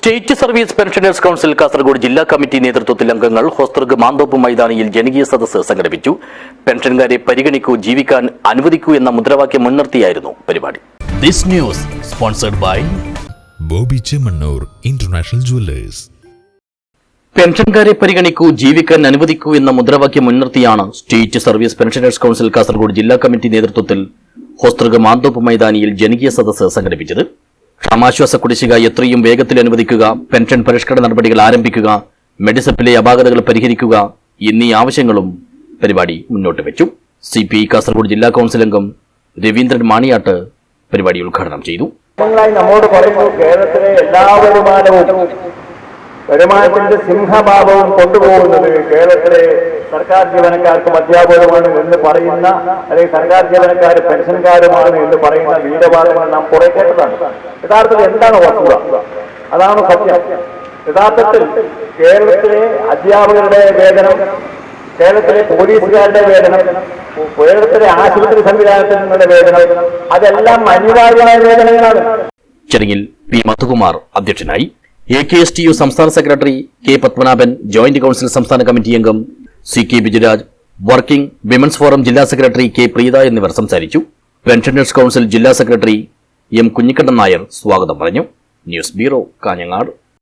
State service pensioners council Kasargod ജില്ലാ committee നേതൃത്വത്തിൽ അംഗങ്ങൾ ഹോസ്തർഗ് മാന്തോപ്പ് മൈതാനിയിൽ ജനകീയ സദസ്സ് സംഘടിപ്പിച്ചു. പെൻഷൻകാരെ പരിഗണിക്കൂ ജീവിക്കാൻ അനുവദിക്കൂ എന്ന മുദ്രാവാക്യം മുൻനിർത്തിയായിരുന്നു പരിപാടി. This news sponsored by Bobby Chemmanur international jewellers. പെൻഷൻകാരെ പരിഗണിക്കൂ ജീവിക്കാൻ അനുവദിക്കൂ എന്ന മുദ്രാവാക്യം മുൻനിർത്തിയാണ് state service pensioners council Kasargod ജില്ലാ കമ്മിറ്റി നേതൃത്വത്തിൽ ഹോസ്തൃക മാന്തോപ്പ് മൈതാനിയിൽ ജനകീയ സദസ്സ് സംഘടിപ്പിച്ചത്. ക്ഷമാശ്വാസ കുടിശ്ശിക എത്രയും വേഗത്തിൽ അനുവദിക്കുക പെൻഷൻ പരിഷ്കരണ നടപടികൾ ആരംഭിക്കുക മെഡിസപ്പിലെ അപാകതകൾ പരിഹരിക്കുക എന്നീ ആവശ്യങ്ങളും പരിപാടി മുന്നോട്ട് വെച്ചു. സി പി കാസർഗോഡ് ജില്ലാ കൌൺസിൽ അംഗം രവീന്ദ്രൻ മാണിയാട്ട് പരിപാടി ഉദ്ഘാടനം ചെയ്തു. നമ്മോട് പറയുന്നു കേരളത്തിലെ എല്ലാ വരുമാനവും വരുമാനത്തിന്റെ സിംഹഭാവവും കൊണ്ടുപോകുന്നത് കേരളത്തിലെ സർക്കാർ ജീവനക്കാർക്കും അധ്യാപകരുമാണ് എന്ന് പറയുന്ന അല്ലെങ്കിൽ സർക്കാർ ജീവനക്കാർ പെൻഷൻകാരുമാണ് എന്ന് പറയുന്ന വീരവാദങ്ങൾ നാം കുറെ കേട്ടതാണ് യഥാർത്ഥത്തിൽ എന്താണ് വസ്തുത? അതാണ് സത്യം. യഥാർത്ഥത്തിൽ കേരളത്തിലെ അധ്യാപകരുടെ വേതനം കേരളത്തിലെ പോലീസുകാരുടെ വേതനം കേരളത്തിലെ ആശുപത്രി സംവിധാനത്തിന്റെ വേതനം അതെല്ലാം അനിവാര്യമായ വേതനങ്ങളാണ്. ചടങ്ങിൽ പി മധുകുമാർ അധ്യക്ഷനായി A K S T U സംസ്ഥാന secretary K Padmanabhan joint council സംസ്ഥാന കമ്മിറ്റി അംഗം C K Bijuraj working women's forum ജില്ലാ സെക്രട്ടറി കെ പ്രീത എന്നിവർ സംസാരിച്ചു. പെൻഷനേഴ്സ് കൌൺസിൽ ജില്ലാ സെക്രട്ടറി എം കുഞ്ഞിക്കണ്ണൻ നായർ സ്വാഗതം പറഞ്ഞു. News bureau Kanhangad.